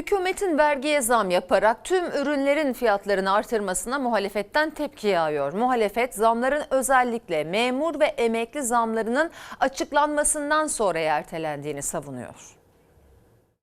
Hükümetin vergiye zam yaparak tüm ürünlerin fiyatlarını artırmasına muhalefetten tepki yağıyor. Muhalefet zamların özellikle memur ve emekli zamlarının açıklanmasından sonra ertelendiğini savunuyor.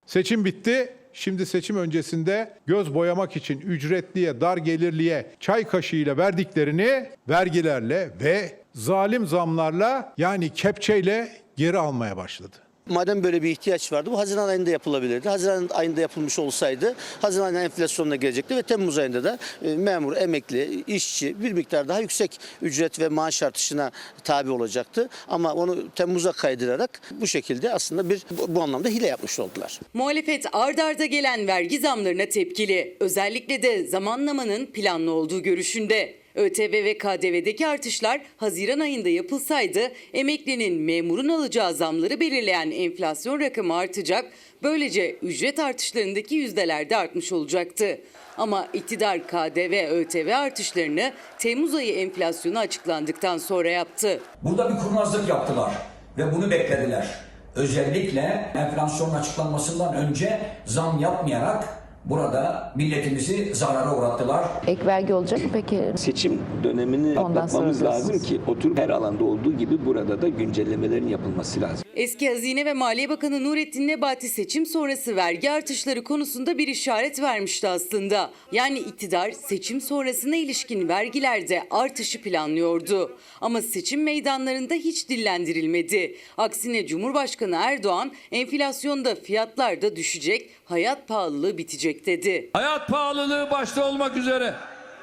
Seçim bitti. Şimdi seçim öncesinde göz boyamak için ücretliye, dar gelirliye çay kaşığıyla verdiklerini vergilerle ve zalim zamlarla yani kepçeyle geri almaya başladı. Madem böyle bir ihtiyaç vardı bu Haziran ayında yapılabilirdi. Haziran ayında yapılmış olsaydı Haziran ayında enflasyonla gelecekti ve Temmuz ayında da e, memur, emekli, işçi bir miktar daha yüksek ücret ve maaş artışına tabi olacaktı. Ama onu Temmuz'a kaydırarak bu şekilde aslında bir bu anlamda hile yapmış oldular. Muhalefet ard arda gelen vergi zamlarına tepkili. Özellikle de zamanlamanın planlı olduğu görüşünde. ÖTV ve KDV'deki artışlar Haziran ayında yapılsaydı emeklinin memurun alacağı zamları belirleyen enflasyon rakamı artacak. Böylece ücret artışlarındaki yüzdelerde artmış olacaktı. Ama iktidar KDV, ÖTV artışlarını Temmuz ayı enflasyonu açıklandıktan sonra yaptı. Burada bir kurnazlık yaptılar ve bunu beklediler. Özellikle enflasyonun açıklanmasından önce zam yapmayarak burada milletimizi zarara uğrattılar. Ek vergi olacak mı peki? seçim dönemini Ondan atlatmamız sonra lazım ki oturup her alanda olduğu gibi burada da güncellemelerin yapılması lazım. Eski Hazine ve Maliye Bakanı Nurettin Nebati seçim sonrası vergi artışları konusunda bir işaret vermişti aslında. Yani iktidar seçim sonrasına ilişkin vergilerde artışı planlıyordu. Ama seçim meydanlarında hiç dillendirilmedi. Aksine Cumhurbaşkanı Erdoğan enflasyonda fiyatlar da düşecek, hayat pahalılığı bitecek dedi. Hayat pahalılığı başta olmak üzere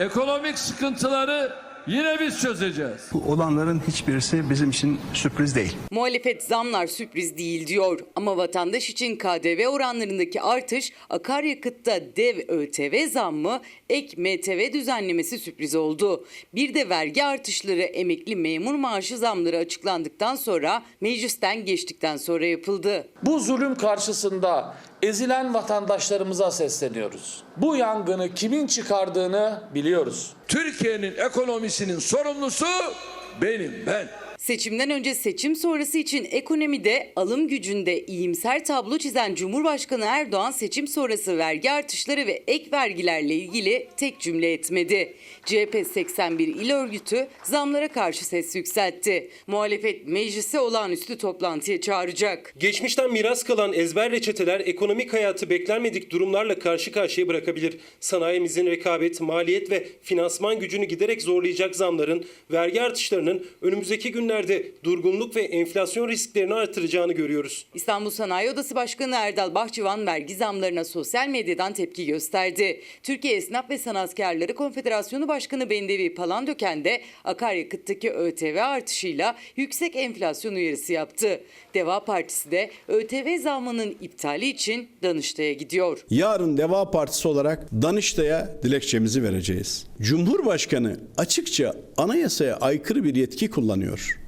ekonomik sıkıntıları yine biz çözeceğiz. Bu olanların hiçbirisi bizim için sürpriz değil. Muhalefet zamlar sürpriz değil diyor ama vatandaş için KDV oranlarındaki artış akaryakıtta dev ÖTV zammı ek MTV düzenlemesi sürpriz oldu. Bir de vergi artışları emekli memur maaşı zamları açıklandıktan sonra meclisten geçtikten sonra yapıldı. Bu zulüm karşısında ezilen vatandaşlarımıza sesleniyoruz. Bu yangını kimin çıkardığını biliyoruz. Türkiye'nin ekonomisinin sorumlusu benim ben. Seçimden önce seçim sonrası için ekonomide alım gücünde iyimser tablo çizen Cumhurbaşkanı Erdoğan seçim sonrası vergi artışları ve ek vergilerle ilgili tek cümle etmedi. CHP 81 il örgütü zamlara karşı ses yükseltti. Muhalefet meclise olağanüstü toplantıya çağıracak. Geçmişten miras kalan ezber reçeteler ekonomik hayatı beklenmedik durumlarla karşı karşıya bırakabilir. Sanayimizin rekabet, maliyet ve finansman gücünü giderek zorlayacak zamların, vergi artışlarının önümüzdeki günlerde durgunluk ve enflasyon risklerini artıracağını görüyoruz. İstanbul Sanayi Odası Başkanı Erdal Bahçıvan vergi zamlarına sosyal medyadan tepki gösterdi. Türkiye Esnaf ve Sanatkarları Konfederasyonu Başkanı Bendevi Palandöken de akaryakıttaki ÖTV artışıyla yüksek enflasyon uyarısı yaptı. Deva Partisi de ÖTV zammının iptali için Danıştay'a gidiyor. Yarın Deva Partisi olarak Danıştay'a dilekçemizi vereceğiz. Cumhurbaşkanı açıkça anayasaya aykırı bir yetki kullanıyor.